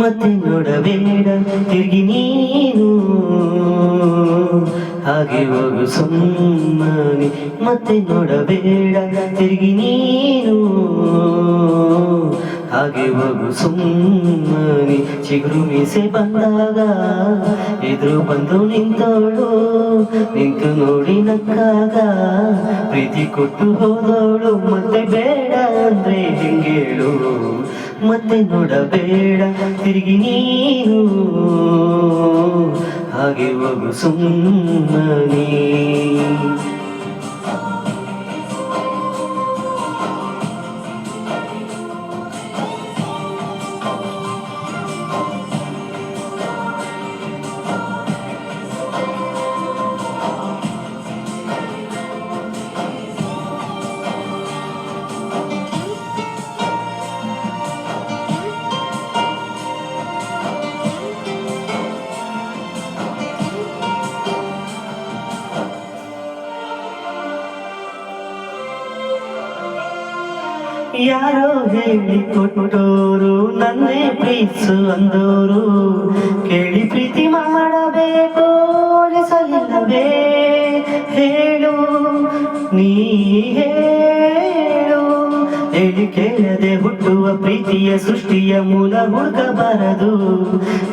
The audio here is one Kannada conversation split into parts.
ಮತ್ತೆ ನೋಡಬೇಡ ತಿರುಗಿ ನೀನು. ಹಾಗೆ ಹೋಗು ಸುಮ್ಮನೆ, ಮತ್ತೆ ನೋಡಬೇಡ ತಿರುಗಿ ನೀನು. ಹಾಗೆ ಹೋಗು ಸುಮ್ಮನೆ, ಚಿಗುರು ಮೀಸೆ ಬಂದಾಗ ಎದುರು ಬಂದು ನಿಂತೋಳು, ನಿಂತು ನೋಡಿ ನಕ್ಕಾಗ, ಪ್ರೀತಿ ಕೊಟ್ಟು ಹೋದೋಳು, ಮತ್ತೆ ಬೇಡ ಮತ್ತೆ ನೋಡಬೇಡ. ತಿರುಗಿ ನೀನು. ಹಾಗೆ ಹೋಗು ಸುಮ್ಮನೆ. ಯಾರೋ ಹೇಳಿ ಕೊಟ್ಟೋರು ನನ್ನೇ ಪ್ರೀತಿಸು ಅಂದೋರು. ಕೇಳಿ ಪ್ರೀತಿ ಮಾಡಬೇಕು ಸಲ್ಲವೇ ಹೇಳು ನೀ ಹೇಳು. ಪ್ರೀತಿಯ ಸೃಷ್ಟಿಯ ಮೂಲ ಹುಡುಕಬಾರದು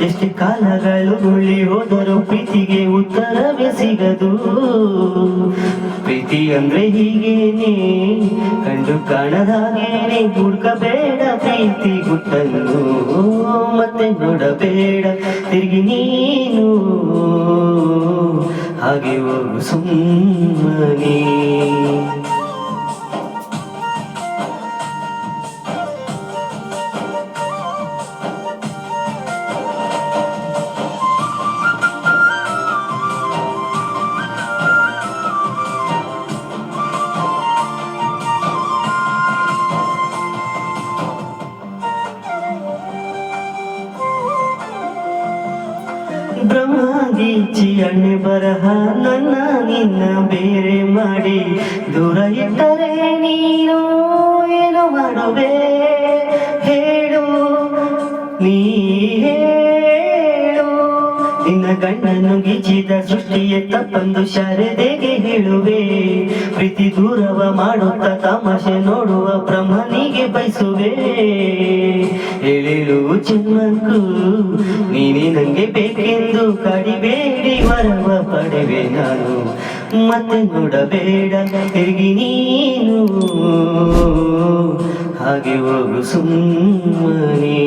ಎಷ್ಟು ಕಾಲಗಳು ಉಳ್ಳಿ ಹೋದರೂ ಪ್ರೀತಿಗೆ ಉತ್ತರವೇ ಸಿಗದು. ಪ್ರೀತಿ ಅಂದ್ರೆ ಹೀಗೇನೆ, ಕಂಡು ಕಾಣದಾಗೇನೆ ಹುಡುಕಬೇಡ ಪ್ರೀತಿ ಗುಟ್ಟನ್ನು. ಮತ್ತೆ ನೋಡಬೇಡ ತಿರುಗಿ ನೀನು. ಹಾಗೆ ಹೋಗು ಸುಮ್ಮನೆ. ಬ್ರಹ್ಮಗೀಚಿ ಅಣ್ಣೆ ಬರಹ ನನ್ನ ನಿನ್ನ ಬೇರೆ ಮಾಡಿ. ದೂರ ಇಟ್ಟರೆ ನೀನು ಏನು ಮಾಡುವೆ? ಹೇಳು, ನೀ ಹೇಳು. ನಿನ್ನ ಗಂಡನ್ನು ಗೀಚಿದ ಸೃಷ್ಟಿಯ ತಪ್ಪಂದು ಶಾರದೆಗೆ ಹೇಳುವೆ. ಪ್ರೀತಿ ದೂರವ ಮಾಡುತ್ತ ತಮಾಷೆ ನೋಡುವ ಬ್ರಹ್ಮನಿಗೆ ಬಯಸುವೆ. ಹೇಳಿಳು ಜನ್ಮಕ್ಕೂ ನೀನೇ ನಂಗೆ ಬೇಕೆಂದು ಕಡಿಬೇಡಿ, ವರವ ಪಡೆವೆ ನಾನು. ಮತ್ತೆ ನೋಡಬೇಡ, ತಿರುಗಿ ನೀನು. ಹಾಗೆ ಹೋಗು ಸುಮ್ಮನೆ.